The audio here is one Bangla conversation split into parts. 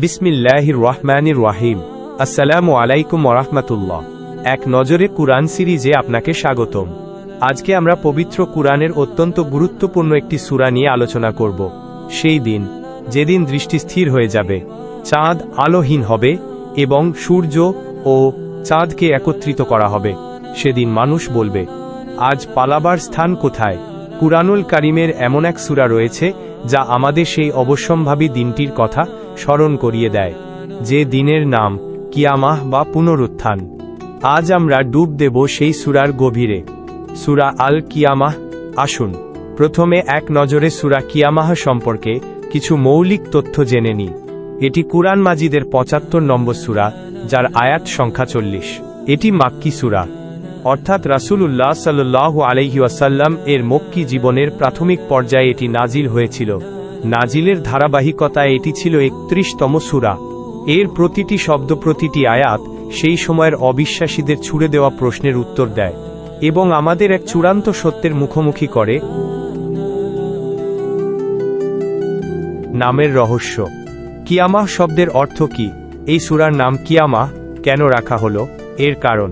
বিসমিল্লাহির রহমানির রাহিম। আসসালামু আলাইকুম ওরহমাতুল্লাহ এক নজরে কুরআন সিরিজে আপনাকে স্বাগতম। আজকে আমরা পবিত্র কুরআনের অত্যন্ত গুরুত্বপূর্ণ একটি সূরা নিয়ে আলোচনা করব। সেই দিন, যেদিন দৃষ্টি স্থির হয়ে যাবে, চাঁদ আলোহীন হবে এবং সূর্য ও চাঁদকে একত্রিত করা হবে। সেদিন মানুষ বলবে, আজ পালাবার স্থান কোথায়? কুরআনুল কারিমের এমন এক সূরা রয়েছে যা আমাদের সেই অবশ্যম্ভাবী দিনটির কথা স্মরণ করিয়ে দেয়, যে দিনের নাম কিয়ামাহ বা পুনরুত্থান। আজ আমরা ডুব দেব সেই সুরার গভীরে। সুরা আল কিয়ামাহ আসুন, প্রথমে এক নজরে সুরা কিয়ামাহ সম্পর্কে কিছু মৌলিক তথ্য জেনে নিই। এটি কুরআন মাজিদের পঁচাত্তর নম্বর সুরা, যার আয়াত সংখ্যা চল্লিশ। এটি মাক্কি সুরা। অর্থাৎ রাসূলুল্লাহ সাল্লাহ আলহি ওয়াসাল্লাম এর মক্কি জীবনের প্রাথমিক পর্যায়ে এটি নাজিল হয়েছিল। নাজিলের ধারাবাহিকতায় এটি ছিল একত্রিশতম সুরা। এর প্রতিটি শব্দ প্রতিটি আয়াত সেই সময়ের অবিশ্বাসীদের ছুড়ে দেওয়া প্রশ্নের উত্তর দেয় এবং আমাদের এক চূড়ান্ত সত্যের মুখোমুখি করে। নামের রহস্য। কিয়ামাহ শব্দের অর্থ কি? এই সুরার নাম কিয়ামাহ কেন রাখা হলো? এর কারণ।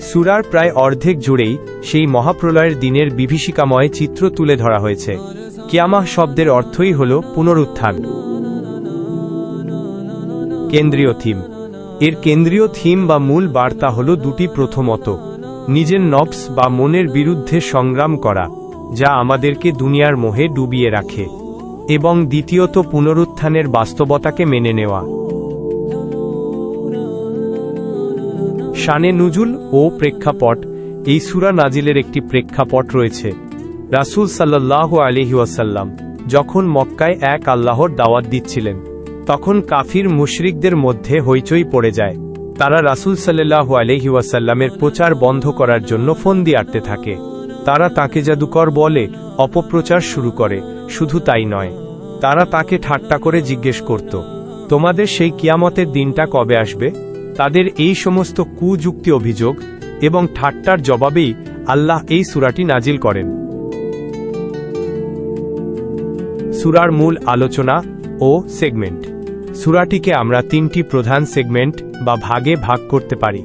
সুরার প্রায় অর্ধেক জুড়েই সেই মহাপ্রলয়ের দিনের বিভীষিকাময় চিত্র তুলে ধরা হয়েছে। কিয়ামাহ শব্দের অর্থই হল পুনরুত্থান। কেন্দ্রীয় থিম। এর কেন্দ্রীয় থিম বা মূল বার্তা হল দুটি প্রথমত, নিজের নবস বা মনের বিরুদ্ধে সংগ্রাম করা, যা আমাদেরকে দুনিয়ার মোহে ডুবিয়ে রাখে, এবং দ্বিতীয়ত পুনরুত্থানের বাস্তবতাকে মেনে নেওয়া। শানে নুজুল ও প্রেক্ষাপট। এই সুরা নাজিলের একটি প্রেক্ষাপট রয়েছে। রাসুল সাল্লাহ আলহি যখন মক্কায় এক আল্লাহর দাওয়াত দিচ্ছিলেন, তখন কাফির মুশরিকদের মধ্যে হইচই পড়ে যায়। তারা রাসুল সাল্লাহ আলহি ওয়াসাল্লামের প্রচার বন্ধ করার জন্য ফন্দি আটতে থাকে। তারা তাকে জাদুকর বলে, অপপ্রচার শুরু করে, শুধু তাই নয়। তারা তাকে ঠাট্টা করে জিজ্ঞেস করত, তোমাদের সেই কিয়ামতের দিনটা কবে আসবে? তাদের এই সমস্ত কুযুক্তি অভিযোগ এবং ঠাট্টার জবাবেই আল্লাহ এই সুরাটি নাজিল করেন। সুরার মূল আলোচনা ও সেগমেন্ট। সুরাটিকে আমরা তিনটি প্রধান সেগমেন্ট বা ভাগে ভাগ করতে পারি।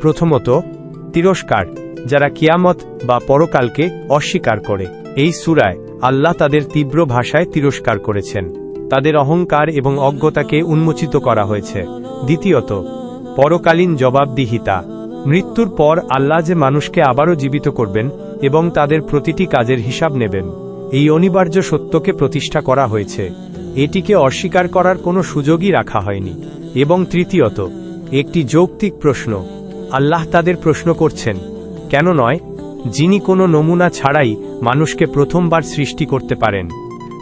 প্রথমত, তিরস্কার, যারা কিয়ামত বা পরকালকে অস্বীকার করে। এই সুরায় আল্লাহ তাদের তীব্র ভাষায় তিরস্কার করেছেন। তাদের অহংকার এবং অজ্ঞতাকে উন্মোচিত করা হয়েছে। দ্বিতীয়ত পরকালীন জবাবদিহিতা। মৃত্যুর পর আল্লাহ যে মানুষকে আবারও জীবিত করবেন এবং তাদের প্রতিটি কাজের হিসাব নেবেন, এই অনিবার্য সত্যকে প্রতিষ্ঠা করা হয়েছে। এটিকে অস্বীকার করার কোনো সুযোগই রাখা হয়নি। এবং তৃতীয়ত, একটি যৌক্তিক প্রশ্ন, আল্লাহ তাদের প্রশ্ন করছেন, কেন নয়? যিনি কোনো নমুনা ছাড়াই মানুষকে প্রথমবার সৃষ্টি করতে পারেন,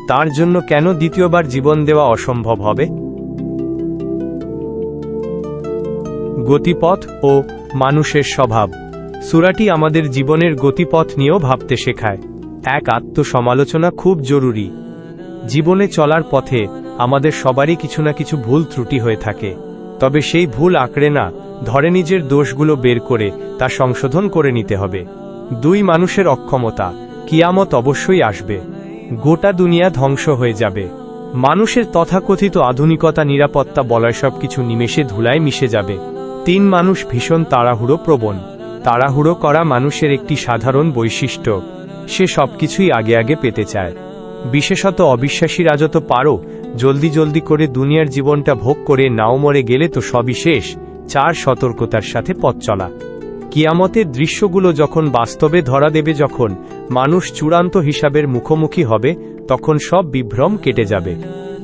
তার জন্য কেন দ্বিতীয়বার জীবন দেওয়া অসম্ভব হবে? গতিপথ ও মানুষের স্বভাব। সুরাটি আমাদের জীবনের গতিপথ নিয়েও ভাবতে শেখায়। এক আত্মসমালোচনা খুব জরুরি। জীবনে চলার পথে আমাদের সবারই কিছু না কিছু ভুল ত্রুটি হয়ে থাকে। তবে সেই ভুল আঁকড়ে না, ধরে নিজের দোষগুলো বের করে তা সংশোধন করে নিতে হবে। দুই মানুষের অক্ষমতা, কিয়ামত অবশ্যই আসবে। গোটা দুনিয়া ধ্বংস হয়ে যাবে। মানুষের তথাকথিত আধুনিকতা, নিরাপত্তা বলয় সব কিছু নিমেষে ধুলায় মিশে যাবে। তিন মানুষ ভীষণ তাড়াহুড়ো প্রবণ। তাড়াহুড়ো করা মানুষের একটি সাধারণ বৈশিষ্ট্য। সে সবকিছুই আগে আগে পেতে চায়। বিশেষত অবিশ্বাসী রাজত পারো, জলদি জলদি করে দুনিয়ার জীবনটা ভোগ করে নাও মরে গেলে তো সবই শেষ, চার সতর্কতার সাথে পথ চলা। কিয়ামতের দৃশ্যগুলো যখন বাস্তবে ধরা দেবে যখন মানুষ চূড়ান্ত হিসাবের মুখোমুখি হবে, তখন সব বিভ্রম কেটে যাবে।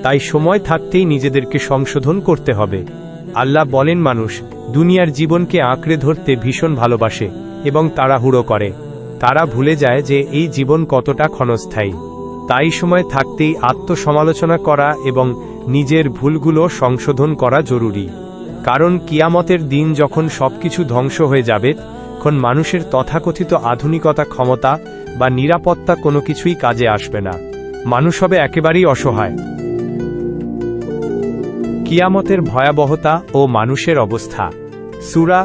তাই সময় থাকতেই নিজেদেরকে সংশোধন করতে হবে। আল্লাহ বলেন, মানুষ দুনিয়ার জীবনকে আঁকড়ে ধরতে ভীষণ ভালোবাসে এবং তাড়াহুড়ো করে। তারা ভুলে যায় যে এই জীবন কতটা ক্ষণস্থায়ী। তাই সময় থাকতেই আত্মসমালোচনা করা এবং নিজের ভুলগুলো সংশোধন করা জরুরি। কারণ কিয়ামতের দিন যখন সবকিছু ধ্বংস হয়ে যাবে, তখন মানুষের তথাকথিত আধুনিকতা ক্ষমতা বা নিরাপত্তা কোনো কিছুই কাজে আসবে না। মানুষ হবে একেবারেই অসহায়। কিয়ামতের ভয়াবহতা ও মানুষের অবস্থা। সুরা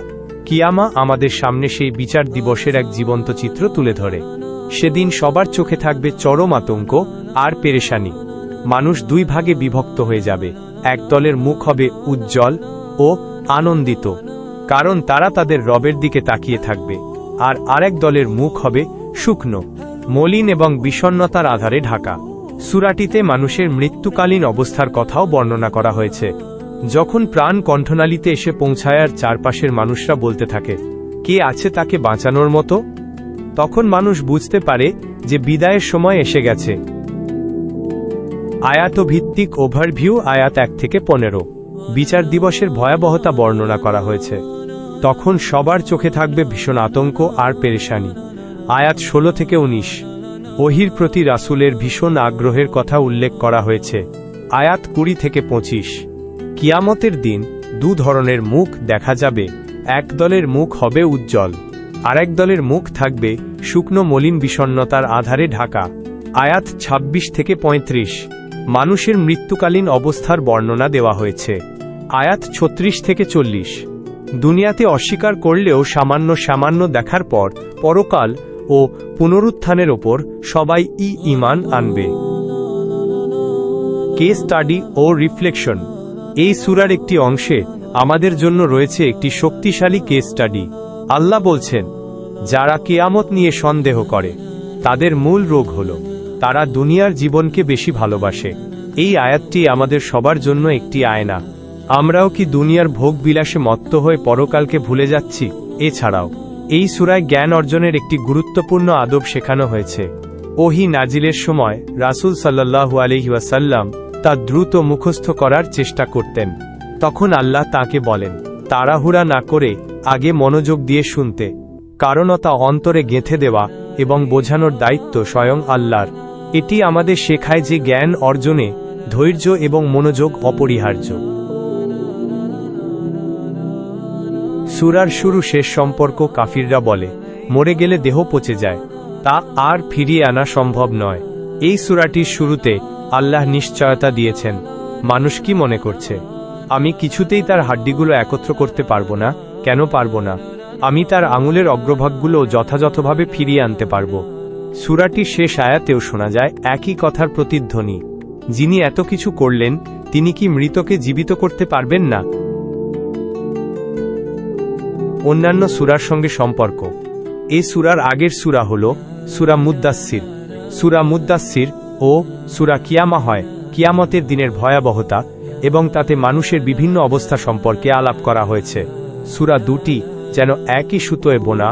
কিয়ামা আমাদের সামনে সেই বিচার দিবসের এক জীবন্ত চিত্র তুলে ধরে। সেদিন সবার চোখে থাকবে চরম আতঙ্ক আর পেরেশানি। মানুষ দুই ভাগে বিভক্ত হয়ে যাবে। এক দলের মুখ হবে উজ্জ্বল ও আনন্দিত, কারণ তারা তাদের রবের দিকে তাকিয়ে থাকবে, আর আরেক দলের মুখ হবে শুকনো, মলিন এবং বিষণ্নতার আধারে ঢাকা। সুরাটিতে মানুষের মৃত্যুকালীন অবস্থার কথাও বর্ণনা করা হয়েছে। যখন প্রাণ কণ্ঠনালীতে এসে পৌঁছায় আর চারপাশের মানুষরা বলতে থাকে, কে আছে তাকে বাঁচানোর মতো? তখন মানুষ বুঝতে পারে যে বিদায়ের সময় এসে গেছে। আয়াত ভিত্তিক ওভারভিউ আয়াত এক থেকে পনেরো। বিচার দিবসের ভয়াবহতা বর্ণনা করা হয়েছে। তখন সবার চোখে থাকবে ভীষণ আতঙ্ক আর পেরেশানি। আয়াত ষোলো থেকে উনিশ। ওহির প্রতি রাসুলের ভীষণ আগ্রহের কথা উল্লেখ করা হয়েছে। আয়াত কুড়ি থেকে পঁচিশ। কিয়ামতের দিন দু ধরনের মুখ দেখা যাবে, এক দলের মুখ হবে উজ্জ্বল, আরেক দলের মুখ থাকবে শুকনো মলিন বিষণ্নতার আধারে ঢাকা। আয়াত ২৬ থেকে ৩৫ মানুষের মৃত্যুকালীন অবস্থার বর্ণনা দেওয়া হয়েছে। আয়াত ছত্রিশ থেকে চল্লিশ। দুনিয়াতে অস্বীকার করলেও সামান্য সামান্য দেখার পর, পরকাল ও পুনরুত্থানের ওপর সবাই ই ইমান আনবে। কেস স্টাডি ও রিফ্লেকশন এই সুরার একটি অংশে আমাদের জন্য রয়েছে একটি শক্তিশালী কেস স্টাডি আল্লাহ বলছেন, যারা কেয়ামত নিয়ে সন্দেহ করে, তাদের মূল রোগ হল, তারা দুনিয়ার জীবনকে বেশি ভালোবাসে। এই আয়াতটি আমাদের সবার জন্য একটি আয়না। আমরাও কি দুনিয়ার ভোগ বিলাসে মত্ত হয়ে পরকালকে ভুলে যাচ্ছি? এছাড়াও, এই সুরায় জ্ঞান অর্জনের একটি গুরুত্বপূর্ণ আদব শেখানো হয়েছে। ওহি নাজিলের সময় রাসুল সাল্লাহু আলহিউসাল্লাম তা দ্রুত মুখস্থ করার চেষ্টা করতেন। তখন আল্লাহ তাকে বলেন, তাড়াহুড়া না করে আগে মনোযোগ দিয়ে শুনতে। কারণ তা অন্তরে গেঁথে দেওয়া এবং বোঝানোর দায়িত্ব স্বয়ং আল্লাহর। এটি আমাদের শেখায় যে জ্ঞান অর্জনে ধৈর্য এবং মনোযোগ অপরিহার্য। সুরার শুরু শেষ সম্পর্ক কাফিররা বলে, মরে গেলে দেহ পচে যায়। তা আর ফিরিয়ে আনা সম্ভব নয়। এই সুরাটির শুরুতে আল্লাহ নিশ্চয়তা দিয়েছেন। মানুষ কি মনে করছে? আমি কিছুতেই তার হাড্ডিগুলো একত্র করতে পারব না, কেন পারব না? আমি তার আঙুলের অগ্রভাগগুলো যথাযথভাবে ফিরিয়ে আনতে পারব। সুরাটির শেষ আয়াতেও শোনা যায়, একই কথার প্রতিধ্বনি। যিনি এত কিছু করলেন, তিনি কি মৃতকে জীবিত করতে পারবেন না? অন্যান্য সুরার সঙ্গে সম্পর্ক। এই সুরার আগের সুরা হল সুরা মুদ্দাসির সুরা মুদ্দাসির ও সুরা কিয়ামা হয়, কিয়ামতের দিনের ভয়াবহতা এবং তাতে মানুষের বিভিন্ন অবস্থা সম্পর্কে আলাপ করা হয়েছে। সুরা দুটি যেন একই সুতোয় বোনা।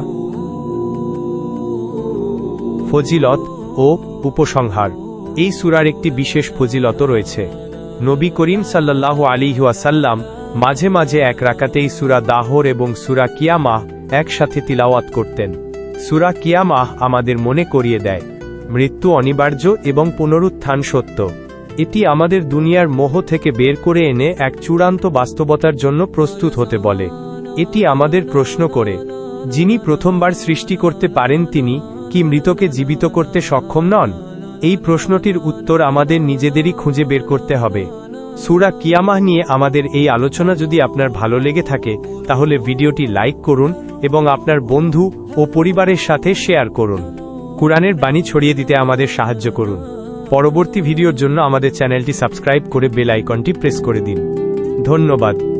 ফজিলত ও উপসংহার। এই সুরার একটি বিশেষ ফজিলত রয়েছে। নবী করিম সাল্লাহ আলিহাসাল্লাম মাঝে মাঝে এক রাকাতেই সুরা দাহর এবং সুরা কিয়ামাহ একসাথে তিলাওয়াত করতেন। সুরা কিয়ামাহ আমাদের মনে করিয়ে দেয়। মৃত্যু অনিবার্য এবং পুনরুত্থান সত্য। এটি আমাদের দুনিয়ার মোহ থেকে বের করে এনে এক চূড়ান্ত বাস্তবতার জন্য প্রস্তুত হতে বলে। এটি আমাদের প্রশ্ন করে, যিনি প্রথমবার সৃষ্টি করতে পারেন তিনি কি মৃতকে জীবিত করতে সক্ষম নন? এই প্রশ্নটির উত্তর আমাদের নিজেদেরই খুঁজে বের করতে হবে। সুরা কিয়ামাহ নিয়ে আমাদের এই আলোচনা যদি আপনার ভালো লেগে থাকে, তাহলে ভিডিওটি লাইক করুন এবং আপনার বন্ধু ও পরিবারের সাথে শেয়ার করুন। কোরআনের বাণী ছড়িয়ে দিতে আমাদের সাহায্য করুন। পরবর্তী ভিডিওর জন্য আমাদের চ্যানেলটি সাবস্ক্রাইব করে বেল আইকনটি প্রেস করে দিন। ধন্যবাদ।